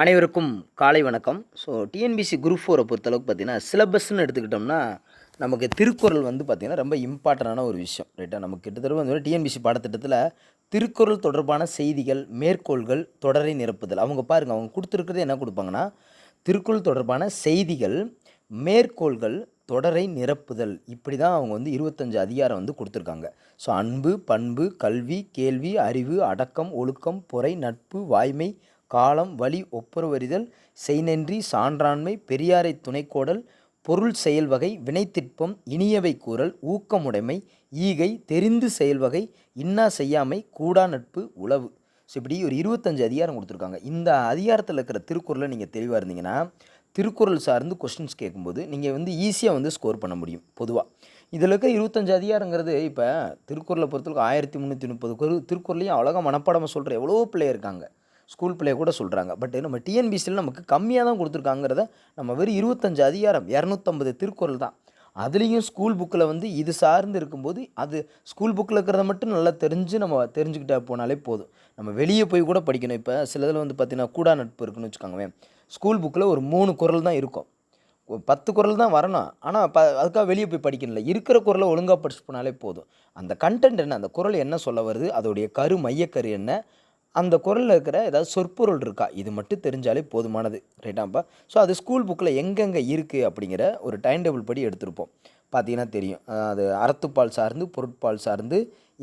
அனைவருக்கும் காலை வணக்கம். ஸோ டிஎன்பிசி குரூப் ஃபோரை பொறுத்தளவுக்கு பார்த்தீங்கன்னா சிலபஸ்ன்னு எடுத்துக்கிட்டோம்னா நமக்கு திருக்குறள் வந்து பார்த்திங்கன்னா ரொம்ப இம்பார்ட்டண்டான ஒரு விஷயம் ரைட்டாக நமக்கு கிட்டத்தட்ட வந்து டிஎன்பிசி பாடத்திட்டத்தில் திருக்குறள் தொடர்பான செய்திகள் மேற்கோள்கள் தொடரை நிரப்புதல். அவங்க பாருங்கள் அவங்க கொடுத்துருக்கிறது என்ன கொடுப்பாங்கன்னா திருக்குறள் தொடர்பான செய்திகள் மேற்கோள்கள் தொடரை நிரப்புதல். இப்படி தான் அவங்க வந்து இருபத்தஞ்சு அதிகாரம் வந்து கொடுத்துருக்காங்க. ஸோ அன்பு பண்பு கல்வி கேள்வி அறிவு அடக்கம் ஒழுக்கம் பொறை நட்பு வாய்மை காலம் வழி ஒப்புரவறிதல் செய்நன்றி சான்றாண்மை பெரியாரை துணைக்கோடல் பொருள் செயல்வகை வினைத்திற்பம் இனியவை கூறல் ஊக்கமுடைமை ஈகை தெரிந்து செயல்வகை இன்னா செய்யாமை கூடா நட்பு உளவு. ஸோ இப்படி ஒரு இருபத்தஞ்சு அதிகாரம் கொடுத்துருக்காங்க. இந்த அதிகாரத்தில் இருக்கிற திருக்குறளை நீங்கள் தெளிவாக இருந்தீங்கன்னா திருக்குறள் சார்ந்து கொஸ்டின்ஸ் கேட்கும்போது நீங்கள் வந்து ஈஸியாக வந்து ஸ்கோர் பண்ண முடியும் பொதுவாக இதில் இருக்க இருபத்தஞ்சு அதிகாரங்கிறது இப்போ திருக்குறளை பொறுத்தவரைக்கும் ஆயிரத்தி முந்நூற்றி முப்பது குரு திருக்குறளையும் அழகாக மனப்பாடமாக சொல்கிற எவ்வளோ பிள்ளை இருக்காங்க. ஸ்கூல் பிள்ளைய கூட சொல்கிறாங்க பட் நம்ம டிஎன்பிசியில் நமக்கு கம்மியாக தான் கொடுத்துருக்காங்கிறத நம்ம வெறும் இருபத்தஞ்சு அதிகாரம் இரநூத்தம்பது திருக்குறள் தான். அதுலேயும் ஸ்கூல் புக்கில் வந்து இது சார்ந்து இருக்கும்போது அது ஸ்கூல் புக்கில் இருக்கிறத மட்டும் நல்லா தெரிஞ்சு நம்ம தெரிஞ்சுக்கிட்டா போனாலே போதும். நம்ம வெளியே போய் கூட படிக்கணும். இப்போ சில இதில் வந்து பார்த்திங்கன்னா கூடா நட்பு இருக்குன்னு வச்சுக்கோங்களேன். ஸ்கூல் புக்கில் ஒரு மூணு குறள் தான் இருக்கும். பத்து குறள் தான் வரணும். ஆனால் ப அதுக்காக வெளியே போய் படிக்கணும்ல. இருக்கிற குரலை ஒழுங்காக படிச்சு போனாலே போதும். அந்த கண்டென்ட் என்ன? அந்த குறள் என்ன சொல்ல வருது? அதோடைய கரு மையக்கரு என்ன? அந்த குரலில் இருக்கிற ஏதாவது சொற்பொருள் இருக்கா? இது மட்டும் தெரிஞ்சாலே போதுமானது ரைட்டாப்பா ஸோ அது ஸ்கூல் புக்கில் எங்கெங்கே இருக்குது அப்படிங்கிற ஒரு டைம் டேபிள் படி எடுத்திருப்போம். பார்த்தீங்கன்னா தெரியும். அது அறத்துப்பால் சார்ந்து பொருட்பால் சார்ந்து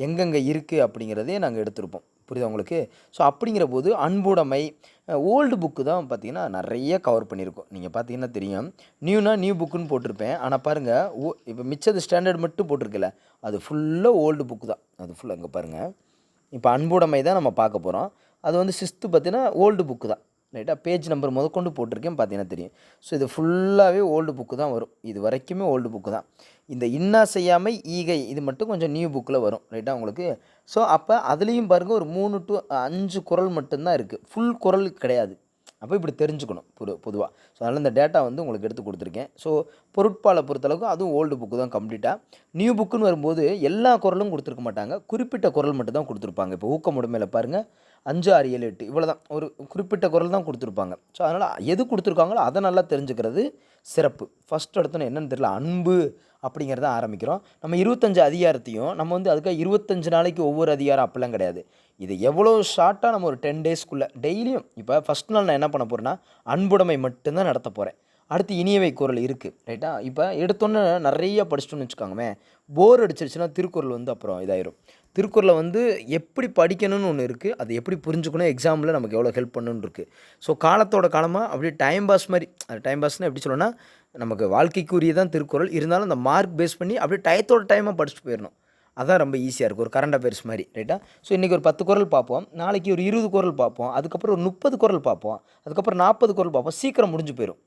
எங்கெங்கே இருக்குது அப்படிங்கிறதே நாங்கள் எடுத்திருப்போம். புரியுதா உங்களுக்கு? ஸோ அப்படிங்கிற போது அன்புடைமை ஓல்டு புக்கு தான் பார்த்தீங்கன்னா நிறைய கவர் பண்ணியிருக்கோம். நீங்கள் பார்த்தீங்கன்னா தெரியும். நியூனா நியூ புக்குன்னு போட்டிருப்பேன். ஆனால் பாருங்கள் ஓ இப்போ மிச்சது ஸ்டாண்டர்ட் மட்டும் போட்டிருக்கல அது ஃபுல்லாக ஓல்டு புக்கு தான். அது ஃபுல்லாக இங்கே பாருங்கள் இப்போ அன்புடைமை தான் நம்ம பார்க்க போகிறோம் அது வந்து சிஸ்த்து பார்த்தீங்கன்னா ஓல்டு புக்கு தான். ரைட்டாக பேஜ் நம்பர் முதற்கொண்டு போட்டிருக்கேன் பார்த்தீங்கன்னா தெரியும். ஸோ இது ஃபுல்லாகவே ஓல்டு புக்கு தான் வரும். இது வரைக்குமே ஓல்டு புக்கு தான். இந்த இன்னா செய்யாமை ஈகை இது மட்டும் கொஞ்சம் நியூ புக்கில் வரும். ரைட்டாக உங்களுக்கு? ஸோ அப்போ அதுலேயும் பாருங்கள் ஒரு மூணு டு அஞ்சு குரல் மட்டும்தான் இருக்குது ஃபுல் குரல் கிடையாது. அப்போ இப்படி தெரிஞ்சுக்கணும் பொது பொதுவாக ஸோ அதனால் இந்த டேட்டா வந்து உங்களுக்கு எடுத்து கொடுத்துருக்கேன். ஸோ பொருட்பாலை பொறுத்தளவுக்கு அதுவும் ஓல்டு புக்கு தான் கம்ப்ளீட்டாக நியூ புக்குன்னு வரும்போது எல்லா குரலும் கொடுத்துருக்க மாட்டாங்க. குறிப்பிட்ட குரல் மட்டும் தான் கொடுத்துருப்பாங்க. இப்போ ஊக்கமுடைமையில் பாருங்கள் அஞ்சு ஆறு ஏழு எட்டு இவ்வளோ தான். ஒரு குறிப்பிட்ட குரல் தான் கொடுத்துருப்பாங்க. ஸோ அதனால் எது கொடுத்துருக்காங்களோ அதை நல்லா தெரிஞ்சுக்கிறது சிறப்பு. ஃபஸ்ட் எடுத்தோன்னே என்னென்னு தெரியல அன்பு. அப்படிங்கிறத ஆரம்பிக்கிறோம். நம்ம இருபத்தஞ்சு அதிகாரத்தையும் நம்ம வந்து அதுக்காக இருபத்தஞ்சு நாளைக்கு ஒவ்வொரு அதிகாரம் அப்படிலாம் கிடையாது. இது எவ்வளோ ஷார்ட்டாக நம்ம ஒரு டென் டேஸ்க்குள்ளே டெய்லியும் இப்போ ஃபஸ்ட் நாள் நான் என்ன பண்ண போகிறேன்னா அன்புடைமை மட்டும்தான் நடத்த போகிறேன் அடுத்து இனியவை குரல் இருக்குது ரைட்டா இப்போ எடுத்தோன்னே நிறைய படிச்சிட்டோன்னு வச்சுக்கோங்கமே போர் அடிச்சிருச்சுன்னா திருக்குறள் வந்து அப்புறம் இதாயிரும். திருக்குறளை வந்து எப்படி படிக்கணும்னு ஒன்று இருக்குது அது எப்படி புரிஞ்சுக்கணும் எக்ஸாமில் நமக்கு எவ்வளோ ஹெல்ப் பண்ணணுன்னு இருக்குது ஸோ காலத்தோட காலமாக அப்படியே டைம் பாஸ் மாதிரி அது டைம் பாஸ்னால் எப்படி சொல்லணும்னா நமக்கு வாழ்க்கைக்குரிய தான் திருக்குறள். இருந்தாலும் அந்த மார்க் பேஸ் பண்ணி அப்படியே டயத்தோட டைமாக படிச்சுட்டு போயிடணும் அதான் ரொம்ப ஈஸியாக இருக்கும் ஒரு கரண்ட் அஃபேர்ஸ் மாதிரி ரைட்டா ஸோ இன்றைக்கி ஒரு பத்து குரல் பார்ப்போம். நாளைக்கு ஒரு இருபது குரல் பார்ப்போம். அதுக்கப்புறம் ஒரு முப்பது குரல் பார்ப்போம். அதுக்கப்புறம் நாற்பது குரல் பார்ப்போம். சீக்கிரம் முடிஞ்சு போயிடும்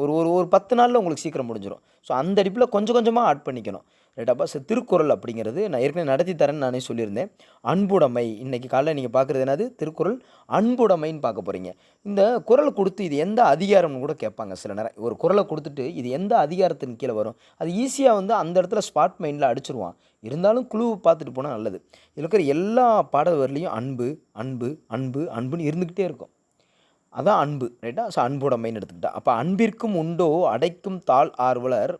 ஒரு ஒரு ஒரு பத்து நாளில் உங்களுக்கு சீக்கிரம் முடிஞ்சிடும் ஸோ அந்த அடிப்பில் கொஞ்சம் கொஞ்சமாக ஆட் பண்ணிக்கணும். ரைட்டா அப்போ திருக்குறள் அப்படிங்கிறது நான் ஏற்கனவே நடத்தி தரேன்னு நானே சொல்லியிருந்தேன். அன்புடைமை. இன்றைக்கி காலையில் நீங்கள் பார்க்குறது என்னது? திருக்குறள். அன்புடைமைன்னு பார்க்க போகிறீங்க இந்த குரல் கொடுத்து இது எந்த அதிகாரம்னு கூட கேட்பாங்க சில நேரம். ஒரு குரலை கொடுத்துட்டு இது எந்த அதிகாரத்தின் கீழே வரும்? அது ஈஸியாக வந்து அந்த இடத்துல ஸ்பாட் மைண்டில் அடிச்சிருவான். இருந்தாலும் குழு பார்த்துட்டு போனால் நல்லது. இதில் இருக்கிற எல்லா பாடவர்லேயும் அன்பு அன்பு அன்பு அன்புன்னு இருந்துக்கிட்டே இருக்கும். அதான் அன்பு. ரைட்டா ஸோ அன்புடைமைன்னு எடுத்துக்கிட்டா. அப்போ அன்பிற்கும் உண்டோ அடைக்கும் தாழ் ஆர்வலர்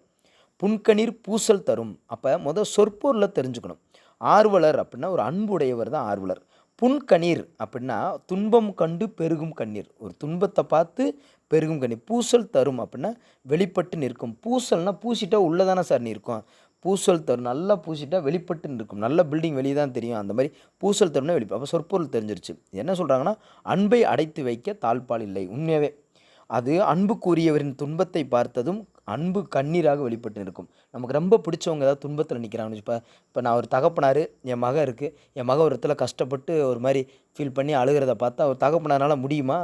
புன்கணீர் பூசல் தரும். அப்போ முதல் சொற்பொருளை தெரிஞ்சுக்கணும். ஆர்வலர் அப்படின்னா ஒரு அன்புடையவர் தான் ஆர்வலர். புன்கணீர் அப்படின்னா துன்பம் கண்டு பெருகும் கண்ணீர். ஒரு துன்பத்தை பார்த்து பெருகும் கண்ணீர். பூசல் தரும் அப்படின்னா வெளிப்பட்டு நிற்கும். பூசல்னால் பூசிட்டா உள்ளே தானே சார் நிற்கும். பூசல் தரும். நல்லா பூசிட்டா வெளிப்பட்டு நிற்கும். நல்ல பில்டிங் வெளியே தான் தெரியும். அந்த மாதிரி பூசல் தரும்னா வெளிப்ப. அப்போ சொற்பொருள் தெரிஞ்சிருச்சு. என்ன சொல்கிறாங்கன்னா அன்பை அடைத்து வைக்க தாழ்பால் இல்லை. உண்மையாகவே அது அன்புக்குரியவரின் துன்பத்தை பார்த்ததும் அன்பு கண்ணீராக வெளிப்பட்டு நிற்கும். நமக்கு ரொம்ப பிடிச்சவங்க ஏதாவது துன்பத்தில் நிற்கிறாங்கன்னு இப்போ இப்போ நான் ஒரு தகப்பனார் என் மக இருக்குது என் மக ஒரு இடத்துல கஷ்டப்பட்டு ஒரு மாதிரி ஃபீல் பண்ணி அழுகிறத பார்த்தா ஒரு தகப்பனாரால் முடியுமா?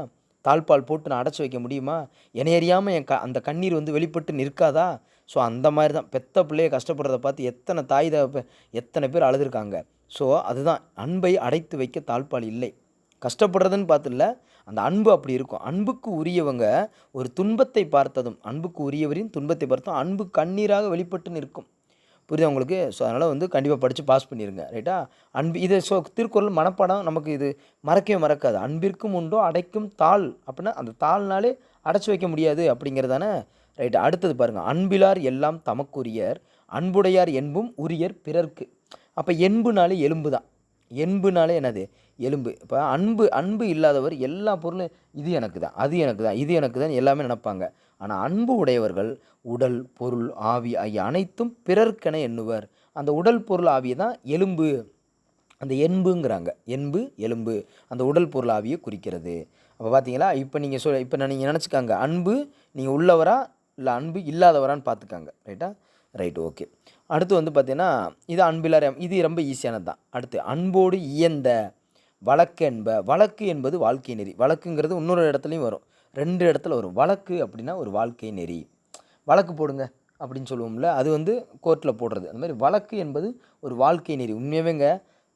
தாழ்பால் போட்டு நான் அடைச்சி வைக்க முடியுமா? என்னை அறியாமல் என் க அந்த கண்ணீர் வந்து வெளிப்பட்டு நிற்காதா? ஸோ அந்த மாதிரி தான் பெத்த பிள்ளைய கஷ்டப்படுறத பார்த்து எத்தனை தாய் தகப்ப எத்தனை பேர் அழுதுருக்காங்க. ஸோ அதுதான். அன்பை அடைத்து வைக்க தாழ்பால் இல்லை. கஷ்டப்படுறதுன்னு பார்த்துல அந்த அன்பு அப்படி இருக்கும். அன்புக்கு உரியவங்க ஒரு துன்பத்தை பார்த்ததும் அன்புக்கு உரியவரின் துன்பத்தை பார்த்தும் அன்பு கண்ணீராக வெளிப்பட்டு நிற்கும். புரியுது உங்களுக்கு? ஸோ அதனால் வந்து கண்டிப்பாக படித்து பாஸ் பண்ணிடுங்க ரைட்டா அன்பு இதை ஸோ திருக்குறள் மனப்பாடம் நமக்கு இது மறக்கவே மறக்காது. அன்பிற்கும் உண்டோ அடைக்கும் தாள் அப்படின்னா அந்த தாள்னாலே அடைச்சி வைக்க முடியாது அப்படிங்கிறதானே? ரைட்டு அடுத்தது பாருங்கள் அன்பிலார் எல்லாம் தமக்குரியர் அன்புடையார் என்பும் உரியர் பிறர்க்கு. அப்போ என்புனாலே எலும்பு தான் என்புனாலே என்னது? எலும்பு. இப்போ அன்பு அன்பு இல்லாதவர் எல்லா பொருளும் இது எனக்கு தான் அது எனக்கு தான் இது எனக்கு தான் எல்லாமே நினைப்பாங்க. ஆனால் அன்பு உடையவர்கள் உடல் பொருள் ஆவி ஆகிய அனைத்தும் பிறர்க்கென எண்ணுவர். அந்த உடல் பொருள் ஆவியை தான் எலும்பு. அந்த என்புங்கிறாங்க. என்பு எலும்பு அந்த உடல் பொருள் ஆவியை குறிக்கிறது. அப்போ பார்த்தீங்களா இப்போ நீங்கள் சொல் இப்போ நீங்கள் நினச்சிக்காங்க அன்பு நீங்கள் உள்ளவரா இல்லை அன்பு இல்லாதவரான்னு பார்த்துக்காங்க ரைட்டா ரைட் ஓகே அடுத்து வந்து பார்த்தீங்கன்னா இது அன்பிலார் இது ரொம்ப ஈஸியானது தான். அடுத்து அன்போடு இயந்த வழக்கு என்ப வழக்கு என்பது வாழ்க்கை நெறி. வழக்குங்கிறது இன்னொரு இடத்துலையும் வரும். ரெண்டு இடத்துல வரும். வழக்கு அப்படின்னா ஒரு வாழ்க்கை நெறி. வழக்கு போடுங்க அப்படின்னு சொல்லுவோம்ல அது வந்து கோர்ட்டில் போடுறது. அந்த மாதிரி வழக்கு என்பது ஒரு வாழ்க்கை நெறி. உண்மையாவேங்க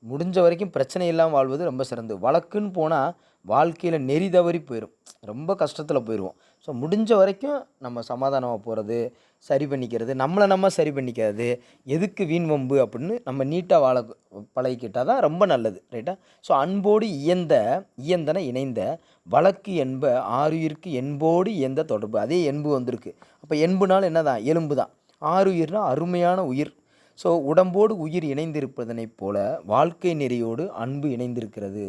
முடிஞ்ச வரைக்கும் பிரச்சனை இல்லாமல் வாழ்வது ரொம்ப சிறந்தது. வழக்குன்னு போனால் வாழ்க்கையில் நெறி தவறி போயிடும் ரொம்ப கஷ்டத்தில் போயிடுவோம் ஸோ முடிஞ்ச வரைக்கும் நம்ம சமாதானமாக போகிறது சரி பண்ணிக்கிறது நம்மளை நம்ம சரி பண்ணிக்கிறது எதுக்கு வீண் வம்பு அப்படின்னு நம்ம நீட்டாக வாழ பழகிக்கிட்டால் தான் ரொம்ப நல்லது ரைட்டா ஸோ அன்போடு இயந்த இயந்தன இணைந்த வழக்கு என்ப ஆறுயிருக்கு என்போடு இயந்த தொடர்பு. அதே என்பு வந்திருக்கு. அப்போ என்புனால் என்ன தான் எலும்பு தான். ஆறுயிர்னால் அருமையான உயிர். ஸோ உடம்போடு உயிர் இணைந்திருப்பதனைப் போல வாழ்க்கை நெறியோடு அன்பு இணைந்திருக்கிறது.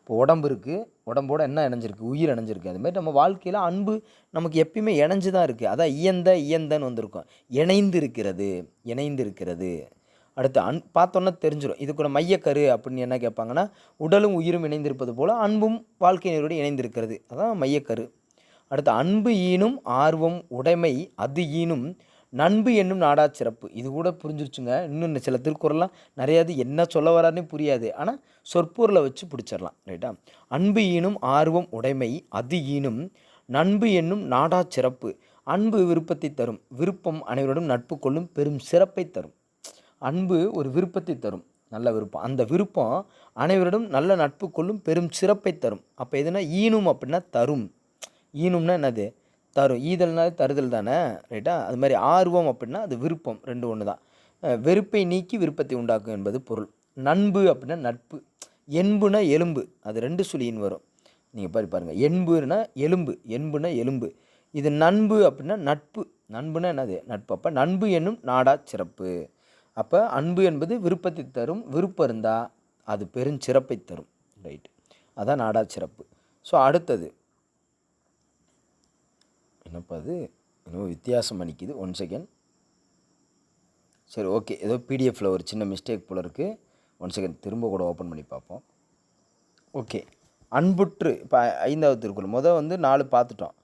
இப்போ உடம்பு இருக்குது உடம்போட என்ன இணைஞ்சிருக்கு? உயிர் இணைஞ்சிருக்கு. அது மாதிரி நம்ம வாழ்க்கையில் அன்பு நமக்கு எப்பயுமே இணைஞ்சு தான் இருக்குது அதான் இயந்த இயந்தன்னு வந்திருக்கும். இணைந்து இருக்கிறது இணைந்து இருக்கிறது அடுத்து அன் பார்த்தோன்னா தெரிஞ்சிடும் இது கூட மையக்கரு அப்படின்னு என்ன கேட்பாங்கன்னா உடலும் உயிரும் இணைந்திருப்பது போல் அன்பும் வாழ்க்கை இணைந்திருக்கிறது. அதான் மையக்கரு. அடுத்து அன்பு ஈனும் ஆர்வம் உடைமை அது ஈனும் நண்பு என்னும் நாடா சிறப்பு. இது கூட புரிஞ்சிருச்சுங்க. இன்னும் சில திருக்குறள்லாம் நிறையாது என்ன சொல்ல வராருன்னு புரியாது. ஆனால் சொற்பொருளை வச்சு பிடிச்சிடலாம் ரைட்டா அன்பு ஈனும் ஆர்வம் உடைமை அது ஈனும் நண்பு என்னும் நாடா சிறப்பு. அன்பு விருப்பத்தை தரும். விருப்பம் அனைவரோடும் நட்பு கொள்ளும் பெரும் சிறப்பை தரும். அன்பு ஒரு விருப்பத்தை தரும் நல்ல விருப்பம். அந்த விருப்பம் அனைவரிடம் நல்ல நட்பு கொள்ளும் பெரும் சிறப்பை தரும். அப்போ எதுனா ஈனும் அப்படின்னா தரும். ஈனும்னா என்னது? தரும். ஈதல்னாலே தருதல் தானே? ரைட்டா அது மாதிரி ஆர்வம் அப்படின்னா அது விருப்பம். ரெண்டு ஒன்று தான். வெறுப்பை நீக்கி விருப்பத்தை உண்டாக்கும் என்பது பொருள். நண்பு அப்படின்னா நட்பு. என்புனா எலும்பு. அது ரெண்டு சுழியின் வரும். நீங்கள் பாரு பாருங்கள் என்புனா எலும்பு. என்புனா எலும்பு. இது நண்பு அப்படின்னா நட்பு. நண்புனா என்னது? நட்பு. அப்போ நண்பு என்னும் நாடா சிறப்பு. அப்போ அன்பு என்பது விருப்பத்தை தரும் விருப்பம் இருந்தால் அது பெருஞ்சிறப்பை தரும் ரைட் அதான் நாடா சிறப்பு. ஸோ அடுத்தது. என்னப்பா அது இன்னும் வித்தியாசம் அளிக்குது ஒன் செகண்ட் சரி ஓகே ஏதோ பிடிஎஃப்பில் ஒரு சின்ன மிஸ்டேக் போல இருக்குது ஒன் செகண்ட் திரும்ப கூட ஓப்பன் பண்ணி பார்ப்போம். ஓகே அன்புற்று இப்போ ஐந்தாவது திருக்குறள். முதல் வந்து நாலு பார்த்துட்டோம்.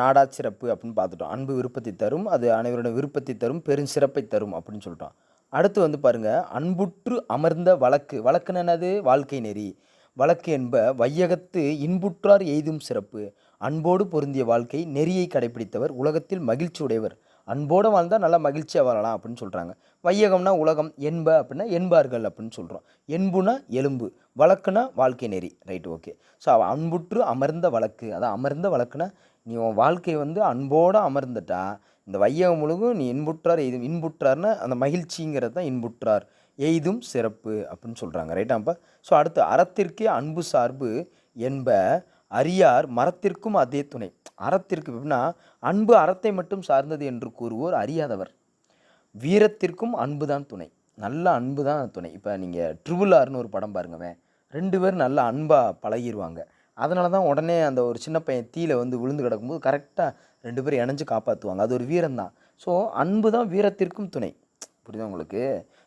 நாடா சிறப்பு அப்படின்னு பார்த்துட்டோம். அன்பு விருப்பத்தை தரும் அது அனைவரோட விருப்பத்தை தரும் பெரும் சிறப்பை தரும் அப்படின்னு சொல்லிட்டோம். அடுத்து வந்து பாருங்கள் அன்புற்று அமர்ந்த வழக்கு. வழக்குன்னு என்னது? வாழ்க்கை நெறி. வழக்கு என்ப வையகத்து இன்புற்றார் எய்தும் சிறப்பு. அன்போடு பொருந்திய வாழ்க்கை நெறியை கடைபிடித்தவர் உலகத்தில் மகிழ்ச்சி உடையவர். அன்போடு வாழ்ந்தால் நல்லா மகிழ்ச்சியாக வாழலாம் அப்படின்னு சொல்கிறாங்க வையகம்னா உலகம் என்ப அப்படின்னா என்பார்கள் அப்படின்னு சொல்கிறோம் என்புனா எலும்பு வழக்குனா வாழ்க்கை நெறி. Right okay. ஸோ அன்புற்று அமர்ந்த வழக்கு. அதான் அமர்ந்த வழக்குனா நீ உன் வாழ்க்கை வந்து அன்போடு அமர்ந்துட்டா இந்த வையகம் முழுகும் நீ இன்புற்றார் எய்தும் இன்புற்றார்னா அந்த மகிழ்ச்சிங்கிறது தான் இன்புற்றார். எய்தும் சிறப்பு அப்படின்னு சொல்கிறாங்க ரைட்டாப்பா ஸோ அடுத்து அறத்திற்கே அன்பு சார்பு என்ப அரியார் மரத்திற்கும் அதே துணை. அறத்திற்கு எப்படின்னா அன்பு அறத்தை மட்டும் சார்ந்தது என்று கூறுவோர் அறியாதவர். வீரத்திற்கும் அன்பு தான் துணை. நல்ல அன்பு தான் துணை. இப்போ நீங்கள் ட்ரிபிள் ஆர்னு ஒரு படம் பாருங்கவே ரெண்டு பேரும் நல்லா அன்பாக பழகிடுவாங்க அதனால தான் உடனே அந்த ஒரு சின்ன பையன் தீயில வந்து விழுந்து கிடக்கும்போது கரெக்டாக ரெண்டு பேரும் இணைஞ்சு காப்பாற்றுவாங்க அது ஒரு வீரம் தான் ஸோ அன்பு தான் வீரத்திற்கும் துணை. புரியுதா உங்களுக்கு?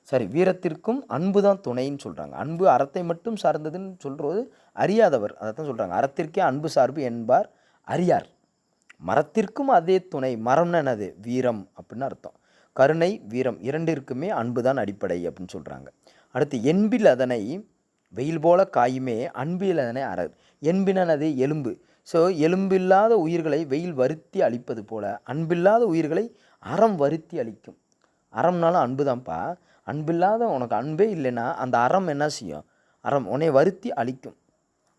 சரி வீரத்திற்கும் அன்பு தான் துணைன்னு சொல்கிறாங்க அன்பு அறத்தை மட்டும் சார்ந்ததுன்னு சொல்கிறது அறியாதவர். அதை தான் சொல்கிறாங்க அறத்திற்கே அன்பு சார்பு என்பார் அறியார். மரத்திற்கும் அதே துணை. மரம்னா என்னது? வீரம் அப்படின்னு அர்த்தம். கருணை வீரம் இரண்டிற்குமே அன்பு தான் அடிப்படை அப்படின்னு சொல்கிறாங்க அடுத்து என்பில் அதனை வெயில் போல காயுமே அன்பில் அதனை அறர். என்பினது எலும்பு. ஸோ எலும்பில்லாத உயிர்களை வெயில் வருத்தி அழிப்பது போல அன்பில்லாத உயிர்களை அறம் வருத்தி அழிக்கும். அறம்னாலும் அன்பு தான்ப்பா. அன்பில்லாத உனக்கு அன்பே இல்லைன்னா அந்த அறம் என்ன செய்யும்? அறம் உன்னை வருத்தி அழிக்கும்.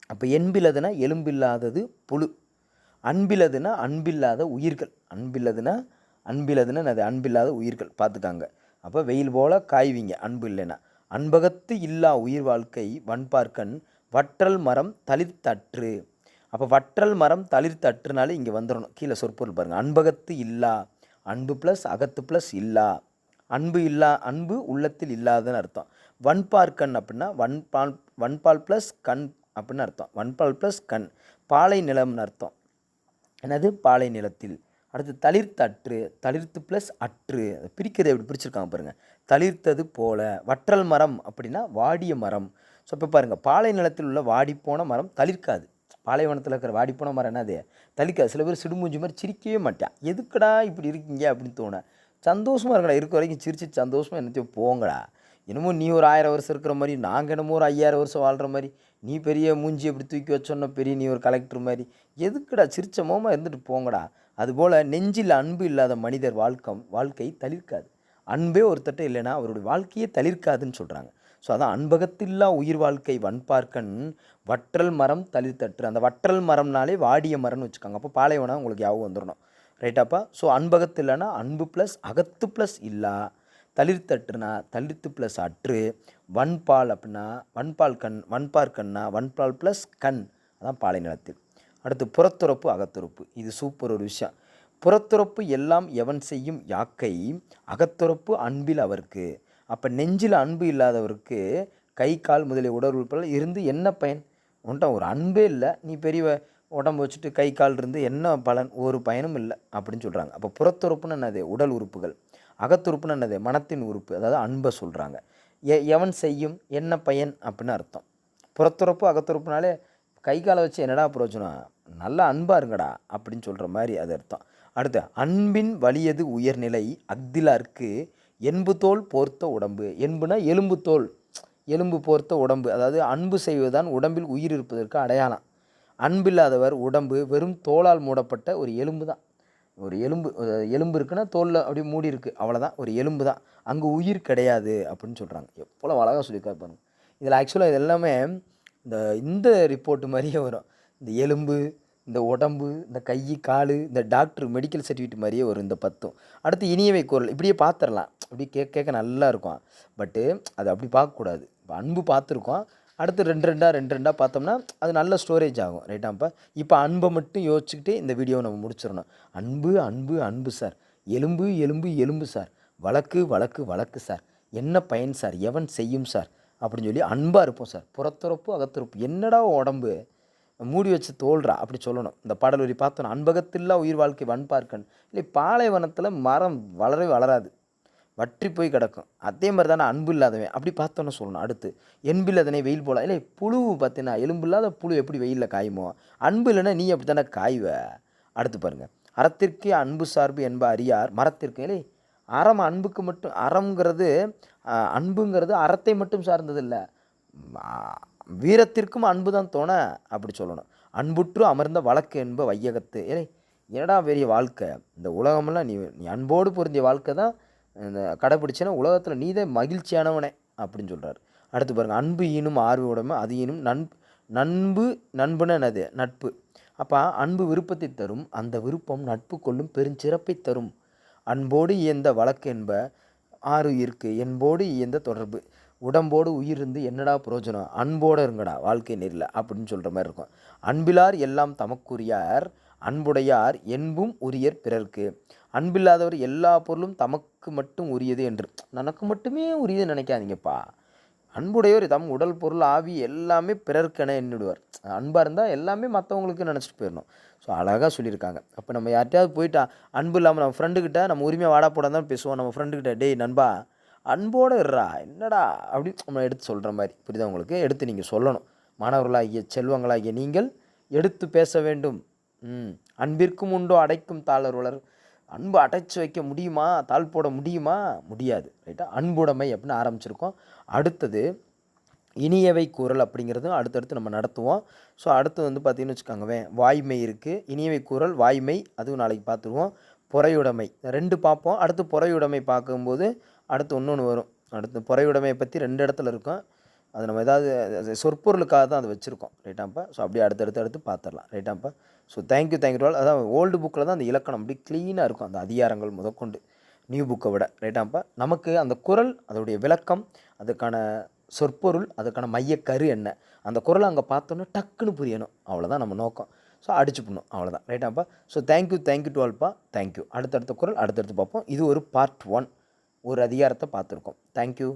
அப்போ என்பிலதுனா எலும்பில்லாதது புழு. அன்பிலதுனா அன்பில்லாத உயிர்கள். அன்பில்லதுனா அன்பிலதுனா அது அன்பில்லாத உயிர்கள். பார்த்துக்காங்க. அப்போ வெயில் போல் காய்வீங்க அன்பு இல்லைன்னா. அன்பகத்து இல்லா உயிர் வாழ்க்கை வன்பார்க்கன் வற்றல் மரம் தளிர்த்தற்று. அப்போ வற்றல் மரம் தளிர்த்தற்றுனாலே இங்கே வந்துடணும் கீழே சொற்பொருள் பாருங்கள் அன்பகத்து இல்லா அன்பு ப்ளஸ் அகத்து ப்ளஸ் இல்லா. அன்பு இல்லா அன்பு உள்ளத்தில் இல்லாதன்னு அர்த்தம். வன்பார்க்கண் அப்படின்னா வன்பால் வன்பால் ப்ளஸ் கண் அப்படின்னு அர்த்தம். வன்பால் ப்ளஸ் கண். பாலை நிலம்னு அர்த்தம். என்னது? பாலை நிலத்தில். அடுத்து தளிர்த்தற்று தளிர்த்து ப்ளஸ் அற்று. அதை பிரிக்கிறது எப்படி? பிரிச்சிருக்காங்க பாருங்கள் தளிர்த்தது போல. வற்றல் மரம் அப்படின்னா வாடிய மரம். ஸோ இப்போ பாருங்கள் பாலை நிலத்தில் உள்ள வாடிப்போன மரம் தளிர்க்காது. பாலைவனத்தில் இருக்கிற வாடிப்போன மரம் என்னது தளிக்காது சில பேர் சிடுமூஞ்சி மாதிரி சிரிக்கவே மாட்டேன் எதுக்குடா இப்படி இருக்கீங்க அப்படின்னு தோண. சந்தோஷமாக இருக்கடா. இருக்க வரைக்கும் சிரிச்சு சந்தோஷமாக என்னத்தையும் போங்கடா. என்னமோ நீ ஒரு ஆயிரம் வருஷம் இருக்கிற மாதிரி நாங்கள் என்னமோ ஒரு ஐயாயிரம் வருஷம் வாழ்கிற மாதிரி நீ பெரிய மூஞ்சி எப்படி தூக்கி வச்சோன்னா பெரிய நீ ஒரு கலெக்டர் மாதிரி. எதுக்குடா சிரிச்ச மோமா இருந்துட்டு போங்கடா. அதுபோல் நெஞ்சில் அன்பு இல்லாத மனிதர் வாழ்க்கம் வாழ்க்கை தளிர்க்காது. அன்பே ஒருத்தட்ட இல்லைன்னா அவருடைய வாழ்க்கையே தளிர்க்காதுன்னு சொல்கிறாங்க ஸோ அதான் அன்பகத்தில்லா உயிர் வாழ்க்கை வன்பார்க்கன் வற்றல் மரம் தளிர்த்தற்று அந்த வற்றல் மரம்னாலே வாடிய மரம்னு வச்சுக்கோங்க. அப்போ பாலைவனம் உங்களுக்கு யாவும் வந்துடணும் ரைட்டாப்பா ஸோ அன்பகத்து இல்லைன்னா அன்பு ப்ளஸ் அகத்து ப்ளஸ் இல்லா. தளிர்த்தட்டுனா தளிர்த்து ப்ளஸ் அற்று. வன்பால் அப்படின்னா வன்பால் கண் வன்பால் கண்ணா வன்பால் ப்ளஸ் கண். அதான் பாலை நிலத்தில். அடுத்து புறத்துறப்பு அகத்துறப்பு. இது சூப்பர் ஒரு விஷயம். புறத்துறப்பு எல்லாம் எவன் செய்யும் யாக்கை? அகத்துறப்பு அன்பில் அவருக்கு. அப்போ நெஞ்சில் அன்பு இல்லாதவருக்கு கை கால் முதலிய உடல் உறுப்புகள் இருந்து என்ன பயன்? உன்ட்ட ஒரு அன்பே இல்லை. நீ பெரிய உடம்பு வச்சுட்டு கை கால் இருந்து என்ன பலன்? ஒரு பயனும் இல்லை அப்படின்னு சொல்கிறாங்க அப்போ புறத்துறுப்புன்னு என்னது? உடல் உறுப்புகள். அகத்துறுப்புன்னு என்னது? மனத்தின் உறுப்பு. அதாவது அன்பை சொல்கிறாங்க எ எவன் செய்யும்? என்ன பயன்? அப்படின்னு அர்த்தம். புறத்துறப்பு அகத்துறப்புனாலே கை காலை வச்சு என்னடா பிரயோஜனம் நல்ல அன்பாக இருங்கடா அப்படின்னு சொல்கிற மாதிரி அது அர்த்தம். அடுத்து அன்பின் வலியது உயர்நிலை அக்திலாருக்கு என்பு தோல் போர்த்த உடம்பு. என்புனா எலும்பு தோல் எலும்பு போர்த்த உடம்பு. அதாவது அன்பு செய்வதுதான் உடம்பில் உயிர் இருப்பதற்கு அடையாளம். அன்பில்லாதவர் உடம்பு வெறும் தோலால் மூடப்பட்ட ஒரு எலும்பு தான் ஒரு எலும்பு எலும்பு இருக்குன்னா தோலில் அப்படியே மூடி இருக்கு அவ்வளோதான் ஒரு எலும்பு தான் அங்கே உயிர் கிடையாது அப்படின்னு சொல்கிறாங்க எவ்வளோ அழகாக சொல்லியிருக்காரு பாருங்கள் இதில் ஆக்சுவலாக இது எல்லாமே இந்த இந்த ரிப்போர்ட்டு மாதிரியே வரும். இந்த எலும்பு இந்த உடம்பு இந்த கை கால் இந்த டாக்டர் மெடிக்கல் சர்டிஃபிகேட் மாதிரியே வரும் இந்த பத்தும். அடுத்து இனியவை குரல் இப்படியே பார்த்துடலாம் அப்படி கேட்க கேட்க நல்லா இருக்கும். பட்டு அது அப்படி பார்க்கக்கூடாது. இப்போ அன்பு பார்த்துருக்கோம். அடுத்து ரெண்டு ரெண்டாக ரெண்டு ரெண்டாக பார்த்தோம்னா அது நல்ல ஸ்டோரேஜ் ஆகும். ரைட்டாப்பா இப்போ அன்பை மட்டும் யோசிச்சுக்கிட்டு இந்த வீடியோவை நம்ம முடிச்சிடணும். அன்பு அன்பு அன்பு சார் எலும்பு எலும்பு எலும்பு சார் வழக்கு வழக்கு வழக்கு சார் என்ன பயன் சார் எவன் செய்யும் சார் அப்படின்னு சொல்லி அன்பாக இருப்போம் சார் புறத்துறப்பு அகத்துறப்பு என்னடா உடம்பு? மூடி வச்சு தோல்றா அப்படி சொல்லணும். இந்த பாடலுரி பார்த்தோம் அன்பகத்தில்லா உயிர் வாழ்க்கை வன்பார்க்கன் இல்லை பாலைவனத்தில் மரம் வளரவே வளராது. வற்றி போய் கிடக்கும். அதே மாதிரி தானே அன்பு இல்லாதவன். அப்படி பார்த்தோன்னு சொல்லணும். அடுத்து என்பில் அதனை வெயில் போகலாம் இல்லை புழு பார்த்தீங்கன்னா எலும்பு இல்லாத புழு எப்படி வெயிலில் காயுமோ அன்பு இல்லைன்னா நீ அப்படி தானே காய்வ. அடுத்து பாருங்கள் அறத்திற்கே அன்பு சார்பு என்ப அறியார் மரத்திற்கு இல்லை அறம் அன்புக்கு மட்டும் அறம்ங்கிறது அன்புங்கிறது அறத்தை மட்டும் சார்ந்தது இல்லை வீரத்திற்கும் அன்பு தான் தோண அப்படி சொல்லணும். அன்புற்று அமர்ந்த வழக்கு என்ப வையகத்து. ஏய் என்னடா பெரிய வாழ்க்கை? இந்த உலகமெல்லாம் நீ நீ அன்போடு பொருந்திய வாழ்க்கை தான் இந்த கடைப்பிடிச்சேன்னா உலகத்தில் நீதான் மகிழ்ச்சியானவனே அப்படின்னு சொல்கிறார் அடுத்து பாருங்கள் அன்பு ஈனும் ஆர்வ அது ஈனும் நன் நண்பு நண்புன அது நட்பு. அப்போ அன்பு விருப்பத்தை தரும் அந்த விருப்பம் நட்பு கொள்ளும் பெருஞ்சிறப்பை தரும். அன்போடு இயந்த வழக்கு என்ப ஆறு இருக்கு என்போடு இயந்த தொடர்பு. உடம்போடு உயிர் இருந்து என்னடா பிரயோஜனம் அன்போடு இருங்கடா வாழ்க்கை நெறில அப்படின்னு சொல்கிற மாதிரி இருக்கும். அன்பிலார் எல்லாம் தமக்குரியார் அன்புடையார் என்பும் உரியர் பிறர்க்கு. அன்பில்லாதவர் எல்லா பொருளும் தமக்கு மட்டும் உரியது என்று. நனக்கு மட்டுமே உரியது நினைக்காதீங்கப்பா. அன்புடையவர் தம் உடல் பொருள் ஆவி எல்லாமே பிறர்க்கென எண்ணிடுவார். அன்பாக இருந்தால் எல்லாமே மற்றவங்களுக்கு நினச்சிட்டு போயிடணும். ஸோ அழகாக சொல்லியிருக்காங்க. அப்போ நம்ம யார்கிட்டயாவது போயிட்டா அன்பு இல்லாமல் நம்ம ஃப்ரெண்டுக்கிட்ட நம்ம உரிமையாக வாடா போடாதான் பேசுவோம். நம்ம ஃப்ரெண்டுக்கிட்ட டேய் நண்பா அன்போடு இருறா என்னடா அப்படின்னு நம்ம எடுத்து சொல்கிற மாதிரி. புரியுதா உங்களுக்கு? எடுத்து நீங்கள் சொல்லணும். மாணவர்களாகிய செல்வங்களாகிய நீங்கள் எடுத்து பேச வேண்டும். அன்பிற்கும் உண்டோ அடைக்கும் தாளருளர் அன்பு அடைச்சி வைக்க முடியுமா? தாழ் போட முடியுமா? முடியாது. ரைட்டா அன்புடைமை அப்படின்னு ஆரம்பிச்சிருக்கோம். அடுத்தது இனியவை குரல் அப்படிங்கிறது அடுத்தடுத்து நம்ம நடத்துவோம். ஸோ அடுத்து வந்து பார்த்தீங்கன்னு வச்சுக்கோங்க வாய்மை இருக்குது இனியவை குரல் வாய்மை அதுவும் நாளைக்கு பார்த்துருவோம். பொறையுடைமை. ரெண்டு பார்ப்போம். அடுத்து பொறையுடைமை பார்க்கும்போது அடுத்து இன்னொன்று வரும். அடுத்து புறையுடைமையை பற்றி ரெண்டு இடத்துல இருக்கும். அது நம்ம ஏதாவது சொற்பொருளுக்காக தான் அதை வச்சுருக்கோம். ரைட்டாப்பா ஸோ அப்படியே அடுத்தடுத்து அடுத்து பார்த்துடலாம் ரைட்டாப்பா so thank you thank you all அதான் ஓல்டு புக்கில் தான் அந்த இலக்கணம் அப்படி க்ளீனாக இருக்கும். அந்த அதிகாரங்கள் முதற்கொண்டு. நியூ புக்கை விட. ரைட்டாப்பா நமக்கு அந்த குரல் அதோடைய விளக்கம் அதுக்கான சொற்பொருள் அதுக்கான மையக்கரு என்ன? அந்த குரலை அங்கே பார்த்தோன்னே டக்குன்னு புரியணும். அவ்வளோதான் நம்ம நோக்கம். ஸோ அடிச்சு பண்ணும் அவ்வளோதான் ரைட்டாப்பா so thank you thank you to ஆல்ப்பா thank you அடுத்தடுத்த குரல் அடுத்தடுத்து பார்ப்போம். இது ஒரு பார்ட் ஒன் ஒரு அதிகாரத்தை பார்த்துருக்கோம். தேங்க்யூ